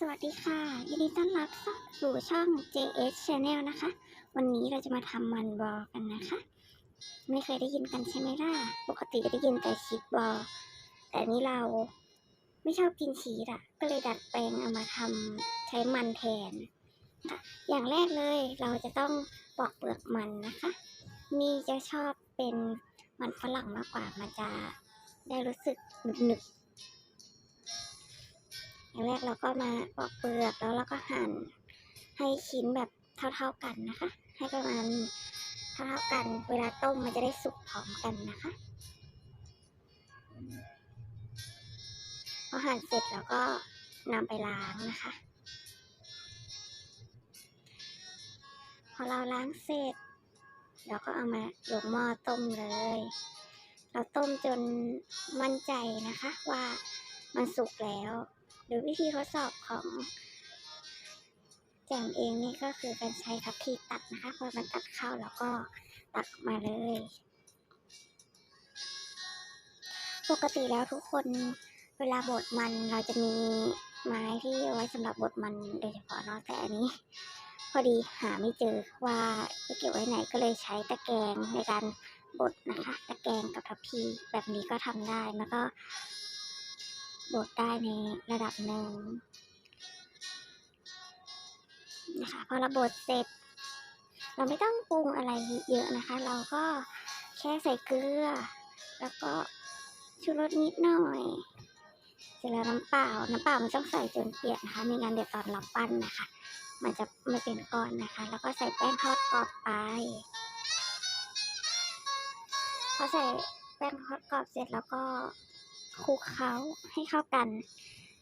สวัสดีค่ะ ยินดีต้อนรับสู่ช่อง JS Channel นะคะ วันนี้เราจะมาทำมันบอกันนะคะ ไม่เคยได้ยินกันใช่ไหมล่ะ ปกติก็ได้ยินแต่ชีสบอแต่นี้เราไม่ชอบกินชีสอะ ก็เลยดัดแปลงเอามาทำใช้มันแทนค่ะอย่างแรกเลยเราจะต้องปอกเปลือกมันนะคะนี่จะชอบเป็นมันฝรั่งมากกว่า มันจะได้รู้สึกหนึบๆ อย่างแรกเราก็มาปอกเปลือกแล้วเราก็หั่นให้ชิ้นแบบเท่าๆกันนะคะ ให้ประมาณเท่าๆกัน เวลาต้มมันจะได้สุกพร้อมกันนะคะพอหั่นเสร็จแล้วก็นำไปล้างนะคะ พอเราล้างเสร็จเราก็เอามาลงหม้อต้มเลย เราต้มจนมั่นใจนะคะว่ามันสุกแล้ว หรือวิธีทดสอบของแจมเองนี่ก็คือการใช้ทัพพีตัดนะคะพอมันตัดเข้าแล้วก็ตักมาเลย ปกติแล้วทุกคนเวลาบดมันเราจะมีไม้ที่ไว้สำหรับบดมันโดยเฉพาะเนาะแต่อันนี้ พอดีหาไม่เจอว่าจะเก็บไว้ไหนก็เลยใช้ตะแกรงในการบดนะคะ ตะแกรงกับทัพพีแบบนี้ก็ทำได้แล้วก็ บดได้ในระดับหนึ่งนะคะพอเราบดเสร็จ เราไม่ต้องปรุงอะไรเยอะนะคะ เราก็แค่ใส่เกลือ แล้วก็ชูรสนิดหน่อยเสร็จแล้วน้ำเปล่า น้ำเปล่ามันต้องใส่จนเปียกนะคะไม่งั้นเดี๋ยวตอนเราปั้นนะคะ มันจะไม่เป็นก้อนนะคะ แล้วก็ใส่แป้งทอดกรอบไปพอใส่แป้งทอดกรอบเสร็จแล้วก็ คลุกเคล้าให้เข้ากัน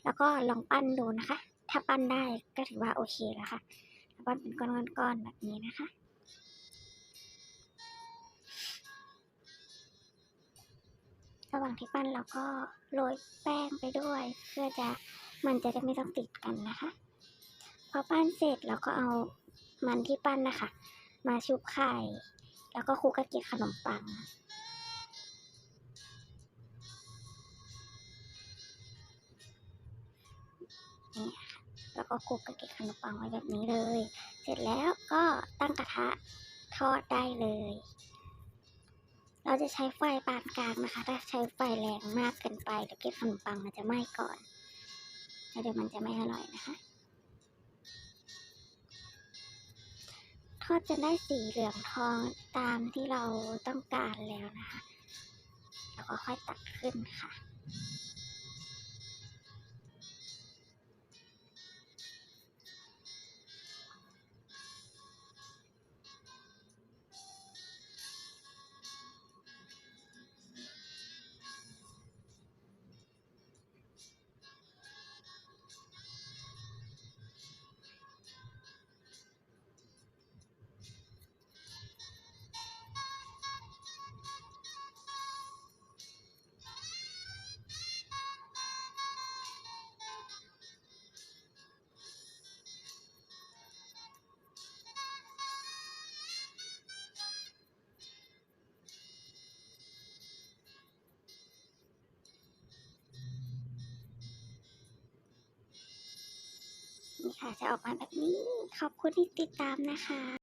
แล้วก็ลองปั้นดูนะคะ ถ้าปั้นได้ก็ถือว่าโอเคแล้วค่ะแล้วปั้นเป็นก้อนๆแบบนี้นะคะระหว่างที่ปั้นเราก็โรยแป้งไปด้วย เพื่อจะมันจะได้ไม่ต้องติดกันนะคะ พอปั้นเสร็จเราก็เอามันที่ปั้นนะคะ มาชุบไข่ แล้วก็คลุกกับเกล็ดขนมปัง นี่ค่ะแล้วก็คลุกกับเกล็ดขนมปังไว้แบบนี้เลย เสร็จแล้วก็ตั้งกระทะทอดได้เลย เราจะใช้ไฟปานกลางนะคะ ถ้าใช้ไฟแรงมากเกินไปเดี๋ยวเกล็ดขนมปังมันจะไหม้ก่อนแล้วเดี๋ยวมันจะไม่อร่อยนะคะ ทอดจนได้สีเหลืองทองตามที่เราต้องการแล้วนะคะ แล้วก็ค่อยตักขึ้นค่ะ ค่ะจะออกมาแบบนี้ ขอบคุณที่ติดตามนะคะ